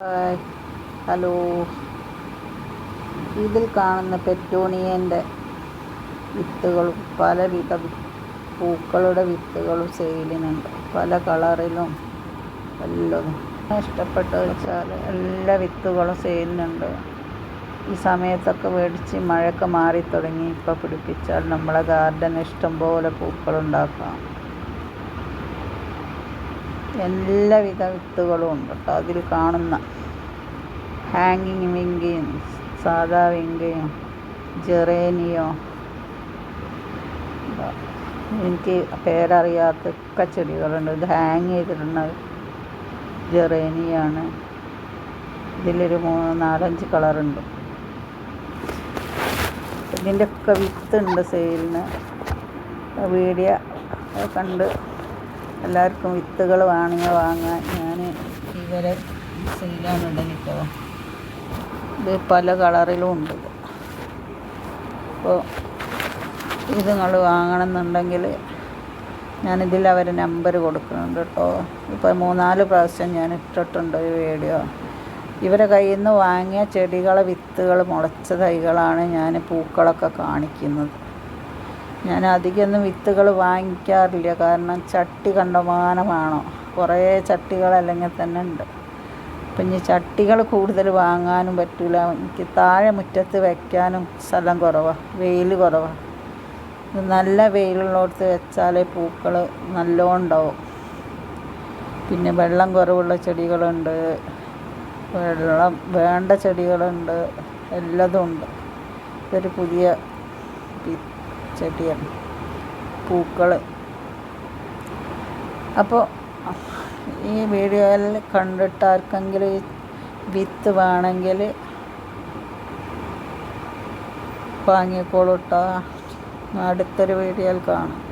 Hi. Hello. ഇതിൽ കാണുന്ന പെറ്റോണിയന്റെ വിത്തുകളും പലവിധ പൂക്കളുടെ വിത്തുകളും സെയിലിനുണ്ട്. പല കളറിലും എല്ലാം ഇഷ്ടപ്പെട്ടത് വെച്ചാൽ എല്ലാ വിത്തുകളും സെയിലിനുണ്ട്. ഈ സമയത്തൊക്കെ മേടിച്ച് മഴയൊക്കെ മാറി തുടങ്ങി ഇപ്പോൾ പിടിപ്പിച്ചാൽ നമ്മളെ ഗാർഡൻ ഇഷ്ടംപോലെ പൂക്കളുണ്ടാക്കാം. എല്ലാവിധ വിത്തുകളും ഉണ്ട് കേട്ടോ. അതിൽ കാണുന്ന ഹാങ്ങിങ് വിങ്കയും സാധാ വിങ്കയും ജെറേനിയോ. എനിക്ക് പേരറിയാത്ത ഒക്കെ ചെടികളുണ്ട്. ഇത് ഹാങ് ചെയ്തിടുന്നത് ജെറേനിയാണ്. ഇതിലൊരു മൂന്ന് നാലഞ്ച് കളറുണ്ട്. ഇതിന്റെയൊക്കെ വിത്തുണ്ട് സെയിലിന്. വീഡിയോ കണ്ട് എല്ലാവർക്കും വിത്തുകൾ വാങ്ങുക വാങ്ങാൻ ഞാൻ ഇവരെ സെയിലാണ് എനിക്കത് ഇത് പല കളറിലും ഉണ്ട് അപ്പോൾ ഇത് നിങ്ങൾ വാങ്ങണമെന്നുണ്ടെങ്കിൽ ഞാനിതിൽ അവരെ നമ്പർ കൊടുക്കുന്നുണ്ട് കേട്ടോ. ഇപ്പോൾ മൂന്നാൽ പ്രാവശ്യം ഞാൻ ഇട്ടിട്ടുണ്ട് ഈ വീഡിയോ. ഇവരെ കയ്യിൽ നിന്ന് വാങ്ങിയ ചെടികളെ വിത്തുകൾ മുളച്ച തൈകളാണ് ഞാൻ പൂക്കളൊക്കെ കാണിക്കുന്നത്. ഞാൻ അധികമൊന്നും വിത്തുകൾ വാങ്ങിക്കാറില്ല. കാരണം ചട്ടി കണ്ടമാനമാണോ? കുറേ ചട്ടികൾ അല്ലെങ്കിൽ തന്നെ ഉണ്ട്. അപ്പം ഇനി ചട്ടികൾ കൂടുതൽ വാങ്ങാനും പറ്റില്ല എനിക്ക് താഴെ മുറ്റത്ത് വയ്ക്കാനും സ്ഥലം കുറവാണ് വെയിൽ കുറവാണ് നല്ല വെയിലുള്ളിടത്ത് വെച്ചാലേ പൂക്കൾ നല്ലോണം ഉണ്ടാവും. പിന്നെ വെള്ളം കുറവുള്ള ചെടികളുണ്ട്. വെള്ളം വേണ്ട ചെടികളുണ്ട്. എല്ലതും ഉണ്ട്. ഇതൊരു പുതിയ ചെടിയാണ്. പൂക്കൾ അപ്പോൾ ഈ വീഡിയോയിൽ കണ്ടിട്ട് ആർക്കെങ്കിലും ഈ വിത്ത് വേണമെങ്കിൽ വാങ്ങിക്കോളൂട്ടോ. അടുത്തൊരു വീഡിയോയിൽ കാണാം.